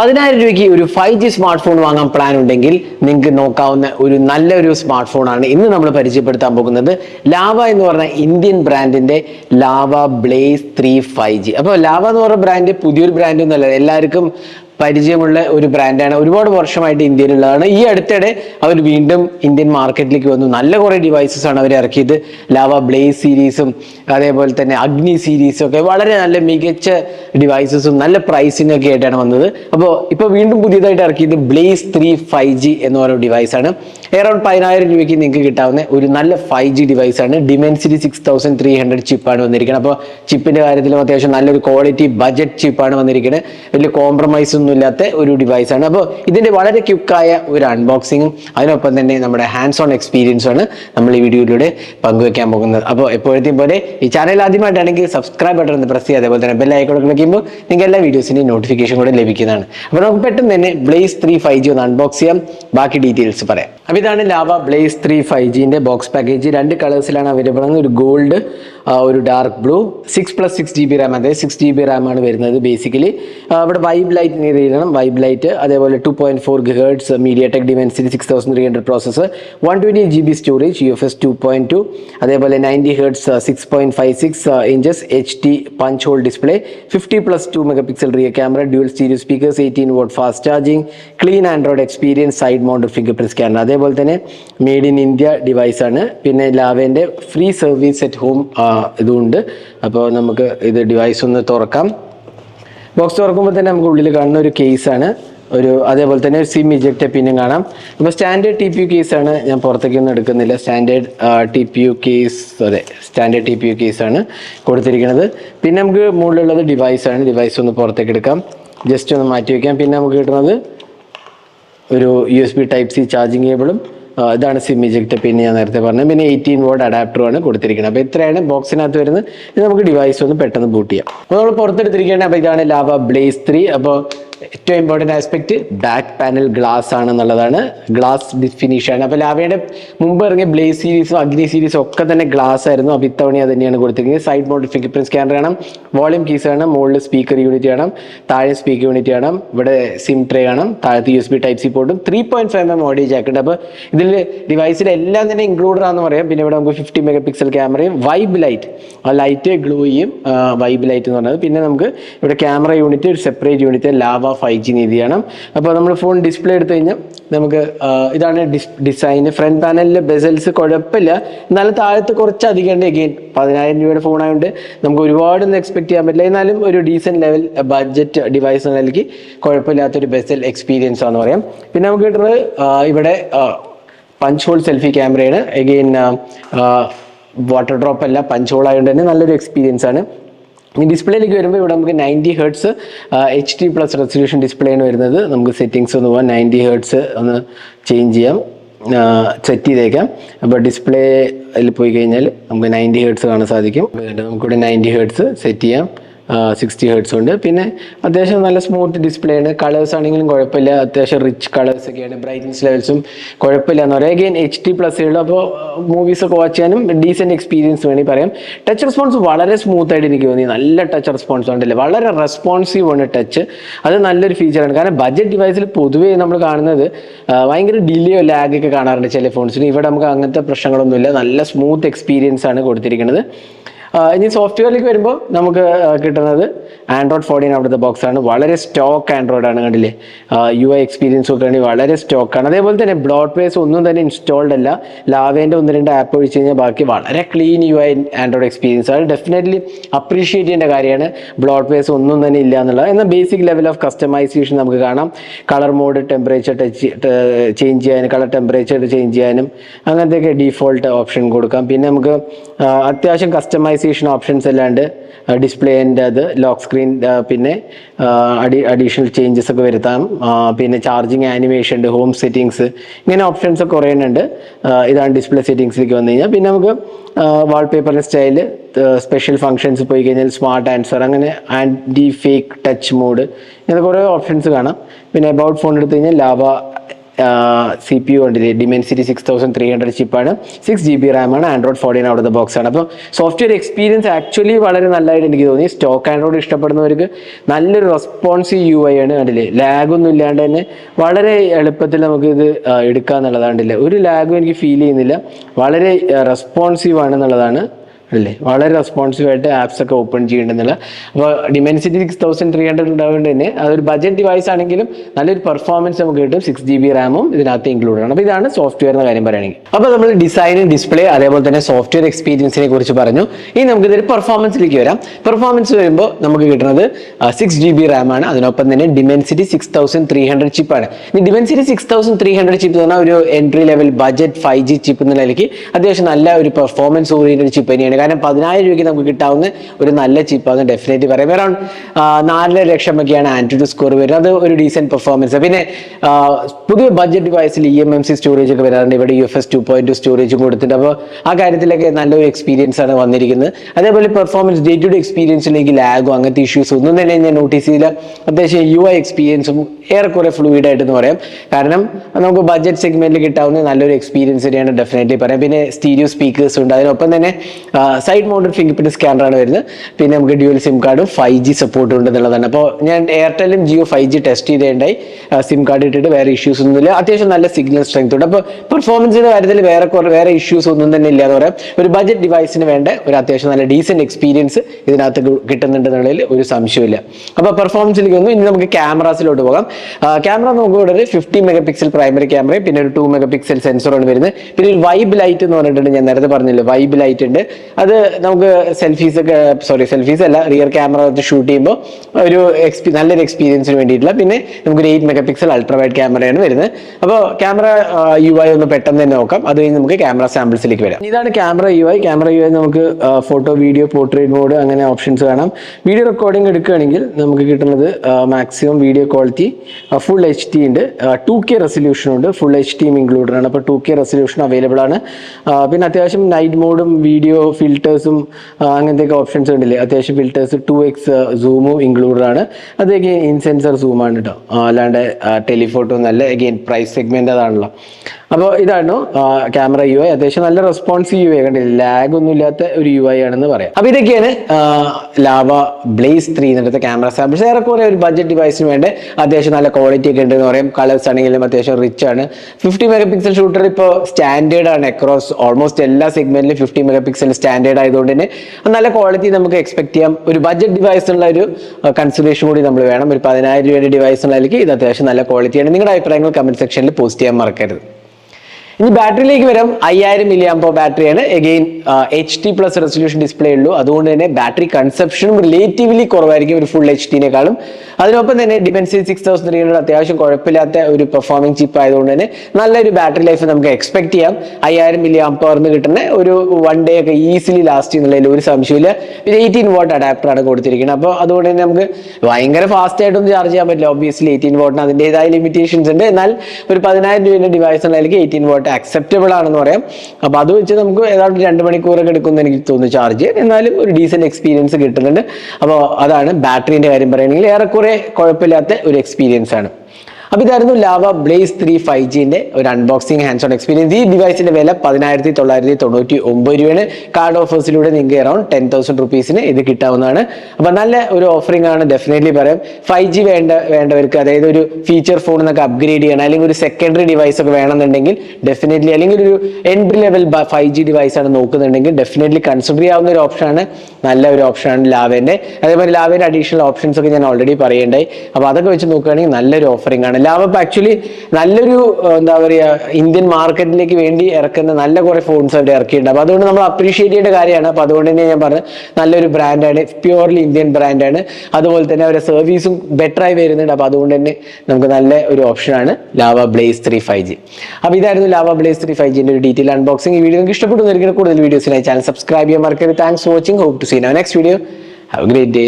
പതിനായിരം രൂപയ്ക്ക് ഒരു ഫൈവ് ജി സ്മാർട്ട് ഫോൺ വാങ്ങാൻ പ്ലാൻ ഉണ്ടെങ്കിൽ നിങ്ങൾക്ക് നോക്കാവുന്ന ഒരു നല്ലൊരു സ്മാർട്ട് ഫോണാണ് ഇന്ന് നമ്മൾ പരിചയപ്പെടുത്താൻ പോകുന്നത് ലാവ എന്ന് പറഞ്ഞ ഇന്ത്യൻ ബ്രാൻഡിന്റെ Lava blaze three five G അപ്പോൾ ലാവ എന്ന് പറഞ്ഞ ബ്രാൻഡ് പുതിയൊരു ബ്രാൻഡ് ഒന്നുമല്ല. എല്ലാവർക്കും പരിചയമുള്ള ഒരു ബ്രാൻഡാണ് ഒരുപാട് വർഷമായിട്ട് ഇന്ത്യയിലുള്ളതാണ്. ഈ അടുത്തിടെ അവർ വീണ്ടും ഇന്ത്യൻ മാർക്കറ്റിലേക്ക് വന്നു. നല്ല കുറേ ഡിവൈസസ് ആണ് അവർ ഇറക്കിയത്. ലാവ ബ്ലേസ് സീരീസും അതേപോലെ തന്നെ അഗ്നി സീരീസും ഒക്കെ വളരെ നല്ല മികച്ച ഡിവൈസസും നല്ല പ്രൈസിംഗ് ഒക്കെ ആയിട്ടാണ് വന്നത്. അപ്പോൾ ഇപ്പോൾ വീണ്ടും പുതിയതായിട്ട് ഇറക്കിയത് ബ്ലേസ് ത്രീ ഫൈവ് ജി എന്ന് പറയുന്ന ഡിവൈസാണ് എറൗണ്ട് പതിനായിരം രൂപയ്ക്ക് നിങ്ങൾക്ക് കിട്ടാവുന്ന ഒരു നല്ല ഫൈവ് ജി ആണ്. Dimensity six thousand three hundred ചിപ്പാണ് വന്നിരിക്കുന്നത്. അപ്പോൾ ചിപ്പിന്റെ കാര്യത്തിലും അത്യാവശ്യം നല്ലൊരു ക്വാളിറ്റി ബജറ്റ് ചിപ്പാണ് വന്നിരിക്കുന്നത്. വലിയ കോംപ്രമൈസ് ഒന്നും ഇല്ലാത്ത ഒരു ഡിവൈസ് ആണ്. അപ്പോൾ ഇതിന്റെ വളരെ ക്യുക്കായ ഒരു അൺബോക്സിങ്ങും അതിനൊപ്പം തന്നെ നമ്മുടെ ഹാൻഡ്സ് ഓൺ എക്സ്പീരിയൻസും ആണ് നമ്മൾ ഈ വീഡിയോയിലൂടെ പങ്കുവെക്കാൻ പോകുന്നത്. അപ്പോൾ എപ്പോഴത്തെയും പോലെ ഈ ചാനൽ ആദ്യമായിട്ടാണെങ്കിൽ സബ്സ്ക്രൈബ് ബട്ടൺ ഒന്ന് പ്രസ് ചെയ്യുക. അതേപോലെ തന്നെ ബെൽ ഐക്കോൺ ക്ലിക്ക് ചെയ്യുമ്പോൾ നിങ്ങൾക്ക് എല്ലാ വീഡിയോസിന്റെയും നോട്ടിഫിക്കേഷൻ കൂടെ ലഭിക്കുന്നതാണ്. അപ്പോൾ നമുക്ക് പെട്ടെന്ന് തന്നെ ബ്ലേസ് ത്രീ ഫൈവ് ജി ഒന്ന് അൺബോക്സ് ചെയ്യാം. ബാക്കി ഡീറ്റെയിൽസ് പറയാം. അപ്പോൾ ഇതാണ് ലാവ ബ്ലേസ് ത്രീ ഫൈവ് ജിന്റെ ബോക്സ് പാക്കേജ്. രണ്ട് കളേഴ്സിലാണ് അവൈലബിൾ ആണ്. ഒരു ഗോൾഡ് ഒരു dark blue. Six plus six G B RAM അതായത് സിക്സ് ജി ബി റാം ആണ് വരുന്നത് ബേസിക്കലി അവിടെ വൈബ് ലൈറ്റ് ചെയ്യണം വൈബ് ലൈറ്റ് അതേപോലെ two point four hertz MediaTek Dimensity six thousand three hundred processor one twenty G B storage U F S two point two അതേപോലെ ninety hertz six point five six inches H T punch hole display fifty plus two megapixel rear camera dual stereo speakers eighteen watt fast charging clean Android experience side mount fingerprint scanner അതേപോലെ തന്നെ made in India device ആണ്. പിന്നെ ലാവേന്റെ free service at home ഇതുണ്ട്. അപ്പോൾ നമുക്ക് ഇത് device ഒന്ന് തുറക്കാം. ബോക്സ് തുറക്കുമ്പോൾ തന്നെ നമുക്ക് ഉള്ളിൽ കാണുന്ന ഒരു കേസാണ് ഒരു അതേപോലെ തന്നെ ഒരു സിം ഇജക്റ്റ് പിന്നും കാണാം. അപ്പോൾ സ്റ്റാൻഡേർഡ് ടി പി യു കേസാണ് ഞാൻ പുറത്തേക്കൊന്നും എടുക്കുന്നില്ല. Standard T P U case അതെ സ്റ്റാൻഡേർഡ് ടി പി യു കേസാണ് കൊടുത്തിരിക്കുന്നത്. പിന്നെ നമുക്ക് മുകളിലുള്ളത് ഡിവൈസാണ് ഡിവൈസ് ഒന്ന് പുറത്തേക്ക് എടുക്കാം. ജസ്റ്റ് ഒന്ന് മാറ്റി വയ്ക്കാം പിന്നെ നമുക്ക് കിട്ടുന്നത് ഒരു U S B type C charging കേബിളും ഇതാണ് സിം ഇജക്ട് പിന്നെ ഞാൻ നേരത്തെ പറഞ്ഞത്. പിന്നെ എയ്റ്റീൻ വോട്ട് അഡാപ്റ്ററുമാണ് കൊടുത്തിരിക്കുന്നത്. അപ്പോൾ ഇത്രയാണ് ബോക്സിനകത്ത് വരുന്നത്. ഇത് നമുക്ക് ഡിവൈസ് ഒന്ന് പെട്ടെന്ന് ബൂട്ട് ചെയ്യാം. അപ്പോൾ നമ്മൾ പുറത്തെടുത്തിരിക്കുകയാണ്. അപ്പോൾ ഇതാണ് ലാവ ബ്ലേസ് ത്രീ അപ്പോൾ ഏറ്റവും important aspect back panel glass ആണ് എന്നുള്ളതാണ് ഗ്ലാസ് ഫിനിഷ് ആണ്. അപ്പോൾ ലാവയുടെ മുമ്പ് ഇറങ്ങിയ ബ്ലേസ് സീരീസും അഗ്നി സീരീസും ഒക്കെ തന്നെ ഗ്ലാസ് ആയിരുന്നു. അപ്പോൾ ഇത്തവണ അത് തന്നെയാണ് കൊടുത്തിരിക്കുന്നത്. Side mode fingerprint scanner കാണാം വോളിയം കീസ് കാണാം മുകളിൽ സ്പീക്കർ യൂണിറ്റ് കാണാം താഴെ സ്പീക്കർ യൂണിറ്റ് കാണാം ഇവിടെ സിം ട്രേ കാണാം താഴത്ത് U S B type C പോർട്ടും three point five M audio jack ഉണ്ട്. അപ്പോൾ ഇതിൽ ഡിവൈസിൽ എല്ലാം തന്നെ ഇൻക്ലൂഡഡ് ആണെന്ന് പറയാം. പിന്നെ ഇവിടെ നമുക്ക് ഫിഫ്റ്റി മെഗാ പിക്സൽ ക്യാമറയും വൈബ് ലൈറ്റ് ആ ലൈറ്റ് ഗ്ലോ ചെയ്യും. വൈബ് ലൈറ്റ് എന്ന് പറഞ്ഞത്. പിന്നെ നമുക്ക് ഇവിടെ ക്യാമറ യൂണിറ്റ് ഒരു separate unit Lava five G നീതി ചെയ്യണം. അപ്പോൾ നമ്മൾ ഫോൺ ഡിസ്പ്ലേ എടുത്തു കഴിഞ്ഞാൽ നമുക്ക് ഇതാണ് ഡിസ് ഡിസൈൻ ഫ്രണ്ട് പാനലിലെ ബെസൽസ് കുഴപ്പമില്ല. എന്നാലും താഴത്ത് കുറച്ച് അധികം ഉണ്ട്. എഗെയിൻ പതിനായിരം രൂപയുടെ ഫോൺ ആയതുകൊണ്ട് നമുക്ക് ഒരുപാടൊന്നും എക്സ്പെക്ട് ചെയ്യാൻ പറ്റില്ല. എന്നാലും ഒരു ഡീസന്റ് ലെവൽ ബഡ്ജറ്റ് ഡിവൈസ് നൽകി കുഴപ്പമില്ലാത്തൊരു ബെസൽ എക്സ്പീരിയൻസ് ആണെന്ന് പറയാം. പിന്നെ നമുക്ക് കിട്ടുന്നത് ഇവിടെ പഞ്ച് ഹോൾ സെൽഫി ക്യാമറയാണ് എഗെയിൻ വാട്ടർ ഡ്രോപ്പ് അല്ല പഞ്ച് ഹോൾ ആയതുകൊണ്ട് തന്നെ നല്ലൊരു എക്സ്പീരിയൻസ് ആണ്. ഡിസ്പ്ലേയിലേക്ക് വരുമ്പോൾ ഇവിടെ നമുക്ക് ninety hertz H D plus resolution display ആണ് വരുന്നത്. നമുക്ക് സെറ്റിങ്സ് ഒന്ന് പോകാം നയന്റി ഹേർട്സ് ഒന്ന് ചേഞ്ച് ചെയ്യാം. സെറ്റ് ചെയ്തേക്കാം. അപ്പോൾ ഡിസ്പ്ലേയിൽ പോയി കഴിഞ്ഞാൽ നമുക്ക് നയന്റി ഹേർട്സ് കാണാൻ സാധിക്കും. നമുക്കിവിടെ നയന്റി ഹേർട്സ് സെറ്റ് ചെയ്യാം. സിക്സ്റ്റി ഹേർട്സ് ഉണ്ട്. പിന്നെ അത്യാവശ്യം നല്ല സ്മൂത്ത് ഡിസ്പ്ലേ ആണ്. കളേഴ്സ് ആണെങ്കിലും കുഴപ്പമില്ല. അത്യാവശ്യം റിച്ച് കളേഴ്സ് ഒക്കെയാണ്. ബ്രൈറ്റ്നസ് ലെവൽസും കുഴപ്പമില്ല എന്ന് പറയാം. അഗെയിൻ എച്ച് ഡി പ്ലസ് ഉള്ളൂ അപ്പോൾ മൂവീസ് ഒക്കെ വാച്ച് ചെയ്യാനും ഡീസെന്റ് എക്സ്പീരിയൻസ് വേണമെങ്കിൽ പറയാം. ടച്ച് റെസ്പോൺസ് വളരെ സ്മൂത്ത് ആയിട്ട് എനിക്ക് തോന്നി. നല്ല ടച്ച് റെസ്പോൺസ് ഉണ്ടല്ലേ? വളരെ റെസ്പോൺസീവ് ആണ് ടച്ച് അത് നല്ലൊരു ഫീച്ചറാണ് കാരണം ബഡ്ജറ്റ് ഡിവൈസിൽ പൊതുവേ നമ്മൾ കാണുന്നത് ഭയങ്കര ഡിലേയോ ലാഗ് ഒക്കെ കാണാറുണ്ട് ചില ഫോൺസിന് ഇവിടെ നമുക്ക് അങ്ങനത്തെ പ്രശ്നങ്ങളൊന്നുമില്ല. നല്ല സ്മൂത്ത് എക്സ്പീരിയൻസ് ആണ് കൊടുത്തിരിക്കുന്നത്. ഇനി സോഫ്റ്റ്വെയറിലേക്ക് വരുമ്പോൾ നമുക്ക് കിട്ടുന്നത് ആൻഡ്രോയിഡ് ഫോർട്ടീൻ അവിടുത്തെ ബോക്സ് ആണ്. വളരെ സ്റ്റോക്ക് ആൻഡ്രോയിഡ് ആണ് കണ്ടില്ലേ? യു ഐ എക്സ്പീരിയൻസ് ഒക്കെ ആണെങ്കിൽ വളരെ സ്റ്റോക്ക് ആണ്. അതേപോലെ തന്നെ ബ്ലോട്ട് വേസ് ഒന്നും തന്നെ ഇൻസ്റ്റാൾഡ് അല്ല. ലാവേന്റെ ഒന്ന് രണ്ട് ആപ്പ് ഒഴിച്ച് കഴിഞ്ഞാൽ ബാക്കി വളരെ clean U I Android experience ആണ്. ഡെഫിനറ്റ്ലി അപ്രീഷിയേറ്റ് ചെയ്യേണ്ട കാര്യമാണ്. ബ്ലോട്ട് വേസ് ഒന്നും തന്നെ ഇല്ല എന്നുള്ളത്. എന്നാൽ ബേസിക് ലെവൽ ഓഫ് കസ്റ്റമൈസേഷൻ നമുക്ക് കാണാം. Colour mode temperature touch change ചെയ്യാനും കളർ ടെമ്പറേച്ചർ ചേഞ്ച് ചെയ്യാനും അങ്ങനത്തെയൊക്കെ ഡീഫോൾട്ട് ഓപ്ഷൻ കൊടുക്കാം. പിന്നെ നമുക്ക് അത്യാവശ്യം അത്യാവശ്യം കസ്റ്റമൈസേഷൻ ഓപ്ഷൻസ് അല്ലാണ്ട് ഡിസ്പ്ലേന്റെ അത് ലോക്ക് സ്ക്രീൻ പിന്നെ അഡി അഡീഷണൽ ചേഞ്ചസ് ഒക്കെ വരുത്താം. പിന്നെ ചാർജിങ് ആനിമേഷൻ ഉണ്ട് ഹോം സെറ്റിങ്സ് ഇങ്ങനെ ഓപ്ഷൻസ് ഒക്കെ കുറേ ഉണ്ട്. ഇതാണ് ഡിസ്പ്ലേ സെറ്റിങ്സിലേക്ക് വന്നു കഴിഞ്ഞാൽ. പിന്നെ നമുക്ക് വാൾപേപ്പറിന്റെ സ്റ്റൈൽ സ്പെഷ്യൽ ഫങ്ഷൻസ് പോയി കഴിഞ്ഞാൽ സ്മാർട്ട് ആൻസർ അങ്ങനെ ആന്റി ഫേക്ക് ടച്ച് മോഡ് ഇങ്ങനെ കുറേ ഓപ്ഷൻസ് കാണാം. പിന്നെ അബൌട്ട് ഫോൺ എടുത്തു കഴിഞ്ഞാൽ ലാവ സി പി യു ഉണ്ടല്ലേ? Dimensity six thousand three hundred ചിപ്പാണ് six G B റാമാണ് Android fourteen out the box ആണ്. അപ്പോൾ സോഫ്റ്റ്വെയർ എക്സ്പീരിയൻസ് ആക്ച്വലി വളരെ നല്ലതായിട്ട് എനിക്ക് തോന്നി. സ്റ്റോക്ക് ആൻഡ്രോയിഡ് ഇഷ്ടപ്പെടുന്നവർക്ക് നല്ലൊരു റെസ്പോൺസീവ് യു ഐ ആണ് കണ്ടില്ലേ? ലാഗൊന്നും ഇല്ലാണ്ട് തന്നെ വളരെ എളുപ്പത്തിൽ നമുക്ക് ഇത് എടുക്കുക എന്നുള്ളതാണ്ടില്ലേ ഒരു ലാഗും എനിക്ക് ഫീൽ ചെയ്യുന്നില്ല. വളരെ റെസ്പോൺസീവ് ആണെന്നുള്ളതാണ് അല്ലേ? വളരെ റെസ്പോൺസീവ് ആയിട്ട് ആപ്സ് ഒക്കെ ഓപ്പൺ ചെയ്യേണ്ടതെന്നുള്ള അപ്പോൾ Dimensity six thousand three hundred ഉണ്ടാവുകൊണ്ട് തന്നെ അതൊരു ബജറ്റ് ഡിവൈസ് ആണെങ്കിലും നല്ലൊരു പെർഫോമൻസ് നമുക്ക് കിട്ടും. സിക്സ് ജി ബി റാമും ഇതിനകത്ത് ഇൻക്ലൂഡ് ആണ് അപ്പോൾ ഇതാണ് സോഫ്റ്റ്വെയർ എന്ന കാര്യം പറയുകയാണെങ്കിൽ. അപ്പോൾ നമ്മൾ ഡിസൈനും ഡിസ്പ്ലേ അതേപോലെ തന്നെ സോഫ്റ്റ്വെയർ എക്സ്പീരിയൻസിനെ കുറിച്ച് പറഞ്ഞു. ഇനി നമുക്ക് ഇതൊരു പെർഫോമൻസിലേക്ക് വരാം. പെർഫോമൻസ് വരുമ്പോൾ നമുക്ക് കിട്ടുന്നത് സിക്സ് ജി ബി റാമാണ് അതിനൊപ്പം തന്നെ Dimensity six thousand three hundred ചിപ്പാണ് ഈ Dimensity six thousand three hundred chip എന്ന് പറഞ്ഞാൽ ഒരു entry level budget five G chip എന്ന നിലയ്ക്ക് അത്യാവശ്യം നല്ല ഒരു പെർഫോമൻസ് ഓറിയന്റഡ് ചിപ്പ് തന്നെയാണ് കാരണം പതിനായിരം രൂപയ്ക്ക് നമുക്ക് കിട്ടാവുന്ന ഒരു നല്ല ചീപ്പാന്ന് ഡെഫിനറ്റ്ലി പറയാം. വേറെ നാലര ലക്ഷം ഒക്കെയാണ് ആന്റിഡ് സ്കോർ വരുന്നത്. അത് ഒരു ഡീസെന്റ് പെർഫോമൻസ് പിന്നെ പുതിയ budget ഡിവൈസിൽ E M M C storage ഒക്കെ വരാറുണ്ട്. ഇവിടെ U F S two point സ്റ്റോറേജും കൊടുത്തിട്ട് അപ്പോൾ ആ കാര്യത്തിലൊക്കെ നല്ലൊരു എക്സ്പീരിയൻസ് ആണ് വന്നിരിക്കുന്നത്. അതേപോലെ പെർഫോമൻസ് ഡേ ടു ഡേ എക്സ്പീരിയൻസിലേക്ക് ലാഗോ അങ്ങനത്തെ ഇഷ്യൂസ് ഒന്നും തന്നെ ഞാൻ നോട്ടീസ് ചെയ്തില്ല. അത്യാവശ്യം യു ഐ എക്സ്പീരിയൻസും ഏറെക്കുറെ ഫ്ലൂയിഡ് ആയിട്ടെന്ന് പറയാം. കാരണം നമുക്ക് ബഡ്ജറ്റ് സെഗ്മെന്റിൽ കിട്ടാവുന്ന നല്ലൊരു എക്സ്പീരിയൻസ് തന്നെയാണ് ഡെഫിനറ്റ്ലി പറയാം. പിന്നെ സ്റ്റീരിയോ സ്പീക്കേഴ്സ് ഉണ്ട്. അതിനൊപ്പം തന്നെ സൈഡ് മൗണ്ടഡ് ഫിംഗർ പ്രിന്റ് സ്കാനറാണ് വരുന്നത്. പിന്നെ നമുക്ക് ഡ്യുവൽ സിം കാർഡും ഫൈവ് ജി സപ്പോർട്ടും ഉണ്ടെന്നുള്ളതാണ് അപ്പോൾ ഞാൻ എയർടെല്ലും ജിയോ ഫൈവ് ജി ടെസ്റ്റ് ചെയ്തേണ്ടായി സിം കാർഡ് ഇട്ടിട്ട് വേറെ ഇഷ്യൂസ് ഒന്നുമില്ല. അത്യാവശ്യം നല്ല സിഗ്നൽ സ്ട്രെങ്ത് ഉണ്ട്. അപ്പോൾ പെർഫോമൻസിന്റെ കാര്യത്തിൽ വേറെ വേറെ ഇഷ്യൂസ് ഒന്നും തന്നെ ഇല്ല എന്ന് പറയാം. ഒരു ബഡ്ജറ്റ് ഡിവൈസിന് വേണ്ട ഒരു അത്യാവശ്യം നല്ല ഡീസെന്റ് എക്സ്പീരിയൻസ് ഇതിനകത്ത് കിട്ടുന്നുണ്ടെന്നുള്ളതിൽ ഒരു സംശയമില്ല അപ്പോൾ പെർഫോമൻസിലേക്ക് വന്നു. ഇനി നമുക്ക് ക്യാമറാസിലോട്ട് പോകാം. ക്യാമറ നമുക്ക് ഇവിടെ ഫിഫ്റ്റി മെഗാ പിക്സൽ പ്രൈമറി ക്യാമറയും പിന്നെ ഒരു ടു മെഗാ പിക്സൽ സെൻസറാണ് വരുന്നത്. പിന്നെ ഒരു വൈബ് ലൈറ്റ് എന്ന് പറഞ്ഞിട്ടുണ്ട് ഞാൻ നേരത്തെ പറഞ്ഞില്ല വൈബ് ലൈറ്റ് ഉണ്ട്. അത് നമുക്ക് സെൽഫീസ് ഒക്കെ സോറി സെൽഫീസ് അല്ല റിയർ ക്യാമറ വെച്ച് ഷൂട്ട് ചെയ്യുമ്പോൾ ഒരു എക്സ്പീ നല്ലൊരു എക്സ്പീരിയൻസിന് വേണ്ടിയിട്ടുള്ള പിന്നെ നമുക്ക് ഒരു eight mega pixel ultra wide ക്യാമറയാണ് വരുന്നത് അപ്പോൾ ക്യാമറ യു ഐ ഒന്ന് പെട്ടെന്ന് തന്നെ നോക്കാം. അത് കഴിഞ്ഞ് നമുക്ക് ക്യാമറ സാമ്പിൾസിലേക്ക് വരാം. ഇതാണ് camera U I camera U I നമുക്ക് ഫോട്ടോ വീഡിയോ പോർട്രേറ്റ് മോഡ് അങ്ങനെ ഓപ്ഷൻസ് കാണാം. വീഡിയോ റെക്കോർഡിംഗ് എടുക്കുകയാണെങ്കിൽ നമുക്ക് കിട്ടുന്നത് maximum video quality full H D ഉണ്ട്. ടു കെ റെസൊല്യൂഷൻ ഉണ്ട്. ഫുൾ എച്ച് ഡിയും ഇൻക്ലൂഡഡ് ആണ്. അപ്പോൾ ടു കെ റെസൊല്യൂഷൻ അവൈലബിൾ ആണ്. പിന്നെ അത്യാവശ്യം നൈറ്റ് മോഡും വീഡിയോ ഫിൽറ്റേഴ്സും അങ്ങനത്തെയൊക്കെ ഓപ്ഷൻസ് ഉണ്ടല്ലേ? അത്യാവശ്യം ഫിൽറ്റേഴ്സ് ടു എക്സ് സൂമും ഇൻക്ലൂഡഡ് ആണ്. അതൊക്കെ ഇൻസെൻസർ സൂമാണ് കേട്ടോ അല്ലാണ്ട് ടെലിഫോട്ടോ നല്ല അഗെയിൻ പ്രൈസ് സെഗ്മെന്റ് അതാണല്ലോ. അപ്പോൾ ഇതാണ് ക്യാമറ യു ഐ അത്യാവശ്യം നല്ല റെസ്പോൺസ് യു ഐ കണ്ടില്ല? ലാഗ് ഒന്നും ഇല്ലാത്ത ഒരു യു ഐ ആണെന്ന് പറയാം. അപ്പോൾ ഇതൊക്കെയാണ് ലാവ ബ്ലേസ് ത്രീ എന്നിട്ട് ക്യാമറ സാമ്പിൾസ് ഏറെക്കുറെ ഒരു ബഡ്ജറ്റ് ഡിവൈസിന് വേണ്ടി? അത്യാവശ്യം നല്ല ക്വാളിറ്റി ഒക്കെ ഉണ്ടെന്ന് പറയും. കളേഴ്സ് ആണെങ്കിലും അത്യാവശ്യം റിച്ച് ആണ്. ഫിഫ്റ്റി മെഗാ പിക്സൽ ഷൂട്ടർ ഇപ്പോൾ സ്റ്റാൻഡേർഡ് ആണ് അക്രോസ് ഓൾമോസ്റ്റ് എല്ലാ സെഗ്മെന്റിലും ഫിഫ്റ്റി മെഗാ പിക്സൽ സ്റ്റാൻഡേർഡ് ആയതുകൊണ്ട് തന്നെ നല്ല ക്വാളിറ്റി നമുക്ക് എക്സ്പെക്ട് ചെയ്യാം. ഒരു ബഡ്ജറ്റ് ഡിവൈസിനുള്ള ഒരു കൺസിഡറേഷൻ കൂടി നമ്മൾ വേണം. ഒരു പതിനായിരം രൂപയുടെ ഡിവൈസ് ഉള്ളതിലേക്ക് ഇത് അത്യാവശ്യം നല്ല ക്വാളിറ്റിയാണ് നിങ്ങളുടെ അഭിപ്രായങ്ങൾ കമന്റ് സെക്ഷനിൽ പോസ്റ്റ് ചെയ്യാൻ മറക്കരുത്. ഇനി ബാറ്ററിയിലേക്ക് വരാം. അയ്യായിരം മില്ലി ആമ്പോ ബാറ്ററിയാണ് again H T plus resolution display ഉള്ളൂ. അതുകൊണ്ട് തന്നെ ബാറ്ററി കൺസപ്ഷനും റിലേറ്റീവ്ലി കുറവായിരിക്കും ഒരു ഫുൾ എച്ച് ടിനേക്കാളും അതിനൊപ്പം തന്നെ Dimensity six thousand three hundred അത്യാവശ്യം കുഴപ്പമില്ലാത്ത ഒരു പെർഫോമിംഗ് ചിപ്പ് ആയതുകൊണ്ട് തന്നെ നല്ലൊരു ബാറ്ററി ലൈഫ് നമുക്ക് എക്സ്പെക്ട് ചെയ്യാം. അയ്യായിരം മില്ലി ആമ്പറിന് കിട്ടുന്ന ഒരു വൺ ഡേ ഒക്കെ ഈസിലി ലാസ്റ്റ് എന്നുള്ളതിൽ ഒരു സംശയമില്ല പിന്നെ എയ്റ്റീൻ വോട്ട് അഡാപ്റ്ററാണ് കൊടുത്തിരിക്കുന്നത്. അപ്പോൾ അതുകൊണ്ട് തന്നെ നമുക്ക് ഭയങ്കര ഫാസ്റ്റ് ആയിട്ടൊന്നും ചാർജ് ചെയ്യാൻ പറ്റില്ല. ഒബ്വിയസ്ലി എയ്റ്റീൻ വോട്ടിന് അതിന്റെതായ ലിമിറ്റേഷൻസ് ഉണ്ട്. എന്നാൽ ഒരു പതിനായിരം രൂപയുടെ ഡിവൈസ് ഉള്ളതിലേക്ക് എയ്റ്റീൻ വാട്ട് അക്സെപ്റ്റബിൾ ആണെന്ന് പറയാം. അപ്പോൾ അത് വെച്ച് നമുക്ക് ഏതാണ്ട് രണ്ട് മണിക്കൂറൊക്കെ എടുക്കുമെന്ന് എനിക്ക് തോന്നുന്നു ചാർജ് എന്നാലും ഒരു ഡീസന്റ് എക്സ്പീരിയൻസ് കിട്ടുന്നുണ്ട്. അപ്പോൾ അതാണ് ബാറ്ററീന്റെ കാര്യം പറയുകയാണെങ്കിൽ ഏറെക്കുറെ കുഴപ്പമില്ലാത്ത ഒരു എക്സ്പീരിയൻസ് ആണ്. അപ്പോൾ ഇതായിരുന്നു ലാവ ബ്ലേസ് ത്രീ ഫൈവ് ജിന്റെ ഒരു അൺബോക്സിംഗ് ഹാൻഡ്സ് ഓൺ എക്സ്പീരിയൻസ് ഈ ഡിവൈസിന്റെ വില പതിനായിരത്തി തൊള്ളായിരത്തി തൊണ്ണൂറ്റി ഒമ്പത് രൂപയാണ്. കാർഡ് ഓഫേഴ്സിലൂടെ നിങ്ങൾക്ക് അറൌണ്ട് ടെൻ തൗസൻഡ് റുപ്പീസിന് ഇത് കിട്ടാവുന്നതാണ്. അപ്പോൾ നല്ല ഒരു ഓഫറിംഗ് ആണ് ഡെഫിനറ്റ്ലി പറയാം. ഫൈവ് ജി വേണ്ട വേണ്ടവർക്ക് അതായത് ഒരു ഫീച്ചർ ഫോൺ എന്നൊക്കെ അപ്ഗ്രേഡ് ചെയ്യണം അല്ലെങ്കിൽ ഒരു സെക്കൻഡറി ഡിവൈസ് ഒക്കെ വേണമെന്നുണ്ടെങ്കിൽ ഡെഫിനറ്റ്ലി അല്ലെങ്കിൽ ഒരു entry level five G device ആണ് നോക്കുന്നുണ്ടെങ്കിൽ ഡെഫിനറ്റ്ലി കൺസിഡർ ചെയ്യാവുന്ന ഒരു ഓപ്ഷനാണ് നല്ല ഒരു ഓപ്ഷനാണ് ലാവേന്റെ. അതേപോലെ ലാവേന്റെ അഡീഷണൽ ഓപ്ഷൻസ് ഒക്കെ ഞാൻ ഓൾറെഡി പറയണ്ടായി. അപ്പോൾ അതൊക്കെ വെച്ച് നോക്കുകയാണെങ്കിൽ നല്ലൊരു ഓഫറിംഗ് ആണ് ലാവ് ഇപ്പോൾ ആക്ച്വലി നല്ലൊരു എന്താ പറയുക ഇന്ത്യൻ മാർക്കറ്റിലേക്ക് വേണ്ടി ഇറക്കുന്ന നല്ല കുറെ ഫോൺസ് അവിടെ ഇറക്കിയിട്ടുണ്ട്. അപ്പോൾ അതുകൊണ്ട് നമ്മൾ അപ്രീഷിയേറ്റ് ചെയ്യേണ്ട കാര്യമാണ്. അപ്പോൾ അതുകൊണ്ട് തന്നെ ഞാൻ പറഞ്ഞു നല്ലൊരു ബ്രാൻഡാണ് പ്യുവർലി ഇന്ത്യൻ ബ്രാൻഡാണ് അതുപോലെ തന്നെ അവരുടെ സർവീസും ബെറ്റർ ആയി വരുന്നുണ്ട്. അപ്പോൾ അതുകൊണ്ട് തന്നെ നമുക്ക് നല്ല ഒരു ഓപ്ഷനാണ് Lava blaze three five G അപ്പോൾ ഇതായിരുന്നു ലാവ ബ്ലേസ് ത്രീ ഫൈവ് ജിന്റെ ഒരു ഡീറ്റെയിൽ അൺബോക്സിംഗ് ഈ വീഡിയോ നിങ്ങൾക്ക് നിൽക്കുന്ന കൂടുതൽ വീഡിയോസിനായി ചാനൽ സബ്സ്ക്രൈബ് ചെയ്യാൻ മറക്കരുത്. Thanks watching hope to see next video have a great day